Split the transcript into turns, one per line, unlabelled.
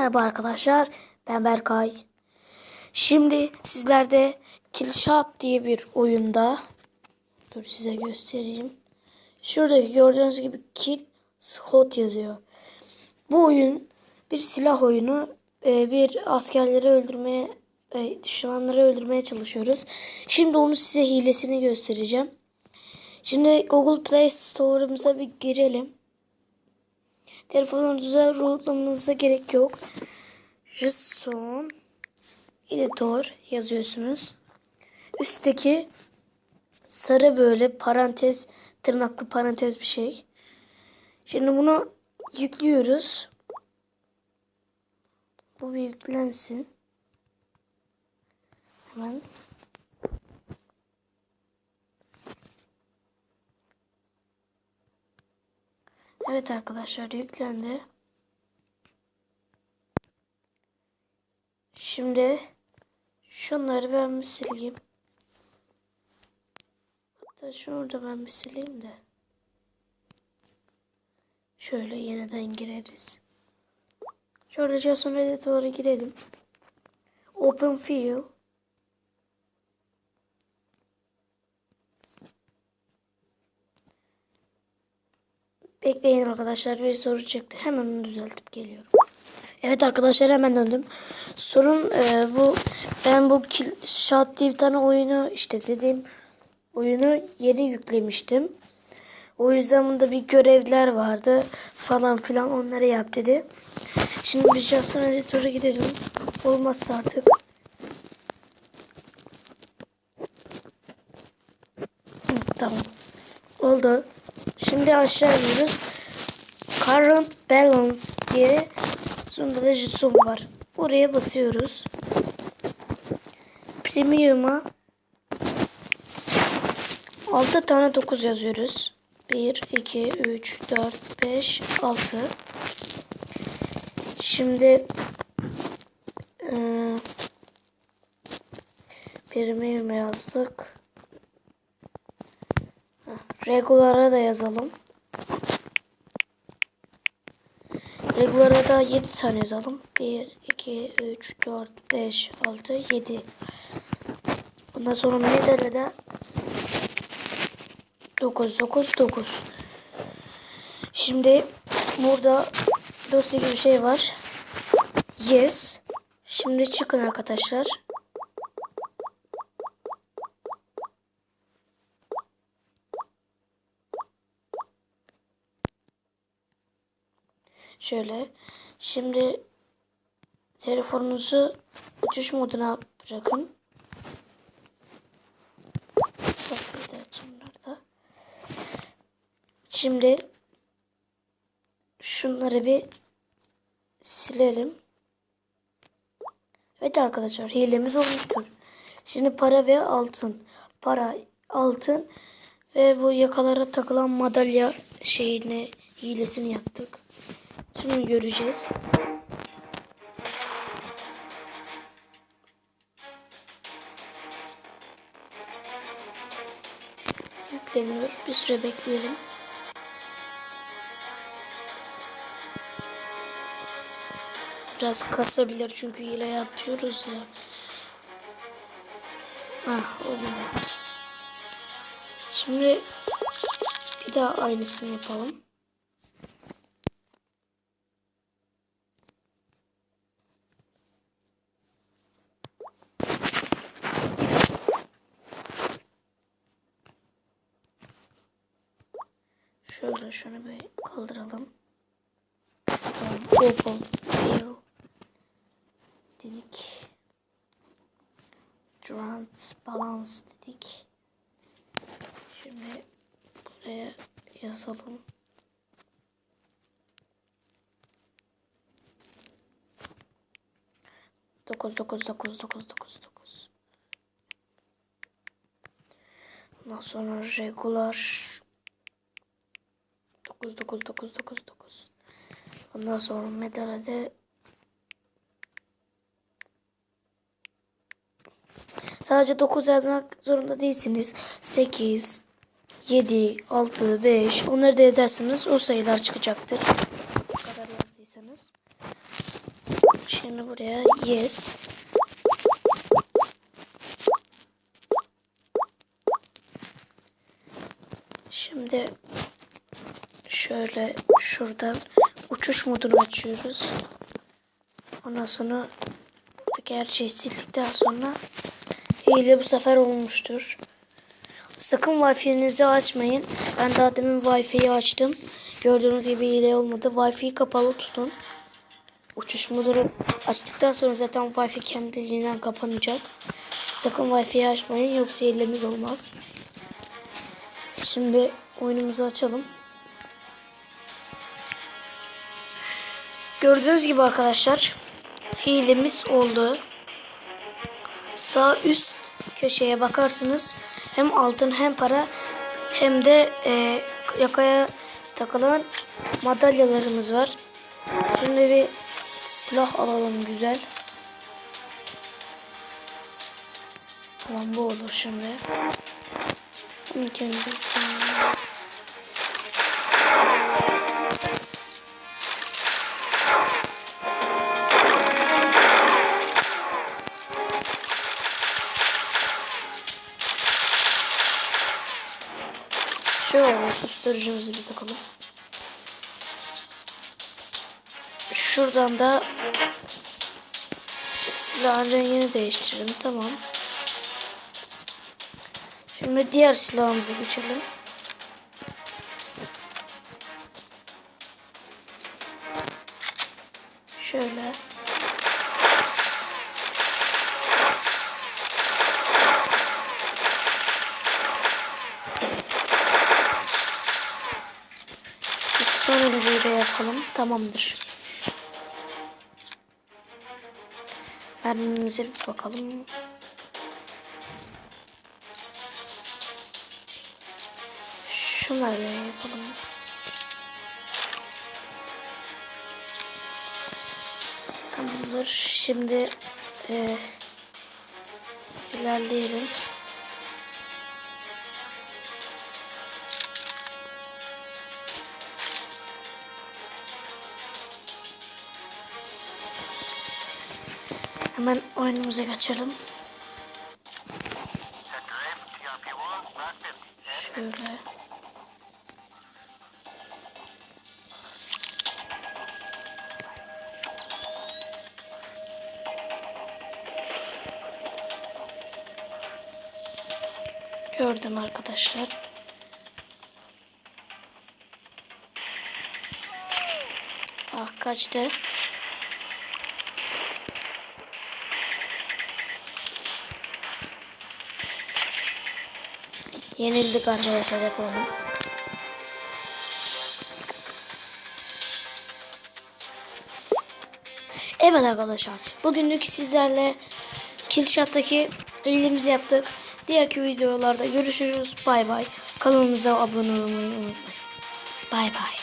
Merhaba arkadaşlar, ben Berkay. Şimdi sizlerde Killshot diye bir oyunda, dur size göstereyim. Şuradaki gördüğünüz gibi Kill Shot yazıyor. Bu oyun bir silah oyunu, Ee, bir askerleri öldürmeye, e, düşmanları öldürmeye çalışıyoruz. Şimdi onu size hilesini göstereceğim. Şimdi Google Play Store'ımıza bir girelim. Telefonunuza rootlamanıza gerek yok. JSON editor yazıyorsunuz. Üstteki sarı böyle parantez tırnaklı parantez bir şey. Şimdi bunu yüklüyoruz. Bu bir yüklensin. Hemen. Evet arkadaşlar yüklendi. Şimdi şunları ben bir sileyim. Hatta şunu da ben bir sileyim de. Şöyle yeniden gireriz. Şöyle JSON Editor'a girelim. Open Fill. Bekleyin arkadaşlar bir soru çıktı. Hemen onu düzeltip geliyorum. Evet arkadaşlar hemen döndüm. Sorun e, bu ben bu Kill diye bir tane oyunu işte dediğim oyunu yeni yüklemiştim. O yüzden bunda bir görevler vardı falan filan onları yap dedi. Şimdi bir JSON editöre gidelim. Olmazsa artık. Hı, tamam. Oldu. Şimdi aşağı iniyoruz. Current balance diye sonunda da JSON var. Oraya basıyoruz. Premium'a 6 tane 9 yazıyoruz. 1, 2, 3, 4, 5, 6. Şimdi eee premium yazdık. Regular'a da yazalım. Regular'a da 7 tane yazalım. 1, 2, 3, 4, 5, 6, 7. Ondan sonra medal'e de 9, 9, 9. Şimdi burada dosya gibi bir şey var. Yes. Şimdi çıkın arkadaşlar. Şöyle. Şimdi telefonunuzu uçuş moduna bırakın. Şimdi şunları bir silelim. Evet arkadaşlar hilemiz olmuştur. Şimdi para ve altın. Para, altın ve bu yakalara takılan madalya şeyini hilesini yaptık. Şimdi göreceğiz. Yükleniyor. Bir süre bekleyelim. Biraz kasabilir çünkü hile yapıyoruz ya. Ah olmadı. Şimdi bir daha aynısını yapalım. Şöyle şunu bir kaldıralım. Tamam, dedik. Trans balance dedik. Şimdi buraya yazalım. Dokuz, dokuz, dokuz, dokuz, dokuz, dokuz. Ondan sonra regular 9 9 9 9 9. Ondan sonra medalede Sadece 9 yazmak zorunda değilsiniz. 8 7 6 5 onları da yazarsınız o sayılar çıkacaktır. Bu kadar yazdıysanız. Şimdi buraya yes. Şimdi şöyle şuradan uçuş modunu açıyoruz. Ondan sonra buradaki her şeyi sildikten sonra hile bu sefer olmuştur. Sakın Wi-Fi'nizi açmayın. Ben daha demin Wi-Fi'yi açtım. Gördüğünüz gibi hile olmadı. Wi-Fi'yi kapalı tutun. Uçuş modunu açtıktan sonra zaten Wi-Fi kendiliğinden kapanacak. Sakın Wi-Fi'yi açmayın yoksa hilemiz olmaz. Şimdi oyunumuzu açalım. Gördüğünüz gibi arkadaşlar hilemiz oldu. Sağ üst köşeye bakarsınız hem altın hem para hem de e, yakaya takılan madalyalarımız var. Şimdi bir silah alalım güzel. Tamam bu olur şimdi. Şimdi kendi- Şöyle susturucumuzu bir takalım. Şuradan da silahın rengini değiştirelim. Tamam. Şimdi diğer silahımıza geçelim. Şöyle. Sonuncuyu da yapalım. Tamamdır. Mermimize bir bakalım. Şu mermiyi yapalım. Tamamdır. Şimdi e, ilerleyelim. Hemen oyunumuza geçelim. Şöyle. Gördüm arkadaşlar. Ah kaçtı. Yenildik arkadaşlar yapalım. Evet arkadaşlar. Bugünlük sizlerle Killshot'taki elimizi yaptık. Diğerki videolarda görüşürüz. Bay bay. Kanalımıza abone olmayı unutmayın. Bay bay.